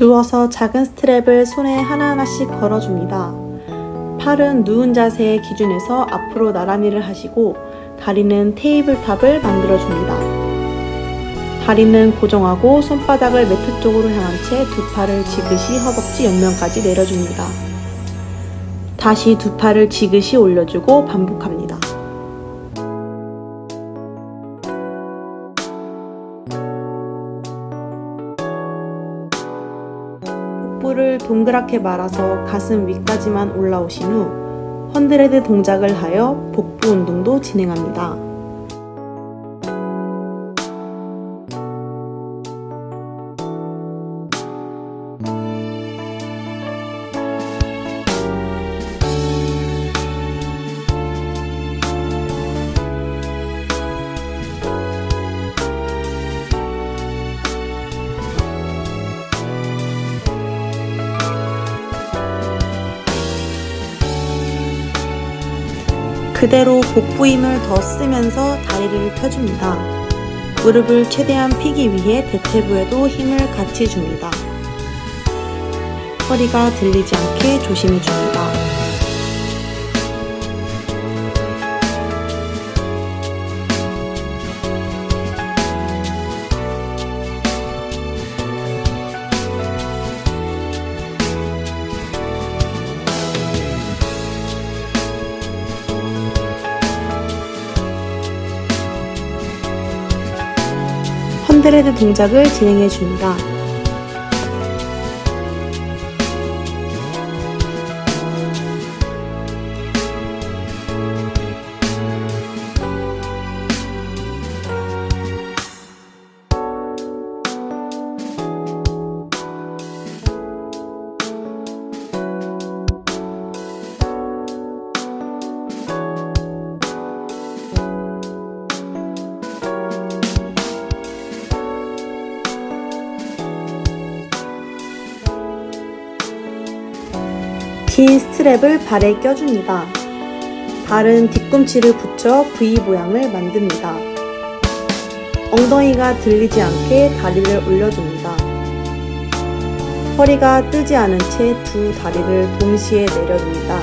누워서 작은 스트랩을 손에 하나하나씩 걸어줍니다. 팔은 누운 자세의 기준에서 앞으로 나란히를 하시고 다리는 테이블탑을 만들어줍니다. 다리는 고정하고 손바닥을 매트 쪽으로 향한 채 두 팔을 지그시 허벅지 옆면까지 내려줍니다. 다시 두 팔을 지그시 올려주고 반복합니다. 동그랗게 말아서 가슴 위까지만 올라오신 후 헌드레드 동작을 하여 복부 운동도 진행합니다. 그대로 복부 힘을 더 쓰면서 다리를 펴줍니다. 무릎을 최대한 펴기 위해 대퇴부에도 힘을 같이 줍니다. 허리가 들리지 않게 조심해 줍니다. 헌드레드 동작을 진행해 줍니다. 긴 스트랩을 발에 껴줍니다. 발은 뒤꿈치를 붙여 V 모양을 만듭니다. 엉덩이가 들리지 않게 다리를 올려줍니다. 허리가 뜨지 않은 채 두 다리를 동시에 내려줍니다.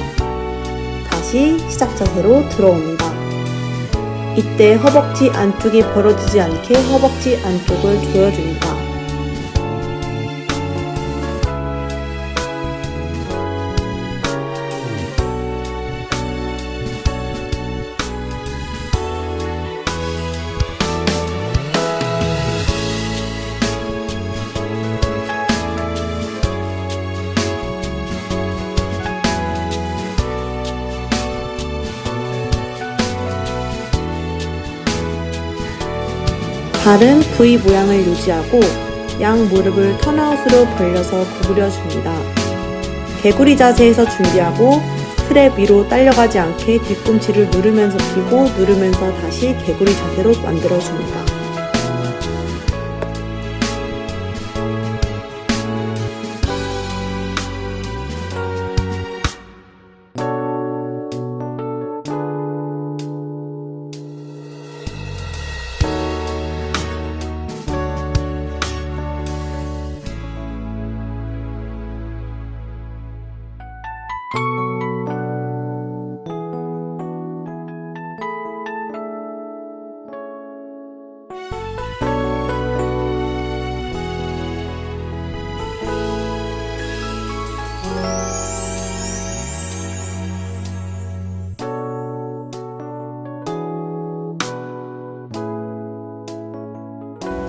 다시 시작 자세로 들어옵니다. 이때 허벅지 안쪽이 벌어지지 않게 허벅지 안쪽을 조여줍니다. 발은 V 모양을 유지하고 양 무릎을 턴아웃으로 벌려서 구부려 줍니다. 개구리 자세에서 준비하고 스트랩 위로 딸려가지 않게 뒤꿈치를 누르면서 펴고 누르면서 다시 개구리 자세로 만들어 줍니다.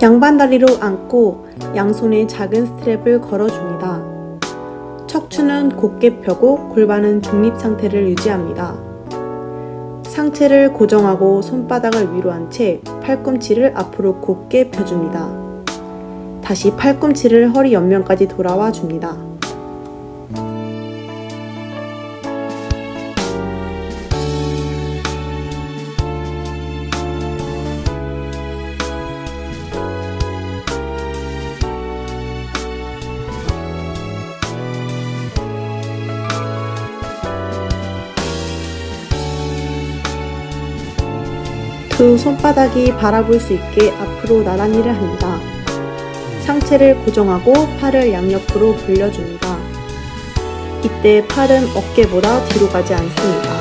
양반 다리로 앉고 양손에 작은 스트랩을 걸어줍니다. 척추는 곧게 펴고 골반은 중립 상태를 유지합니다. 상체를 고정하고 손바닥을 위로 한 채 팔꿈치를 앞으로 곧게 펴줍니다. 다시 팔꿈치를 허리 옆면까지 돌아와 줍니다. 두 손바닥이 바라볼 수 있게 앞으로 나란히를 합니다. 상체를 고정하고 팔을 양옆으로 벌려줍니다. 이때 팔은 어깨보다 뒤로 가지 않습니다.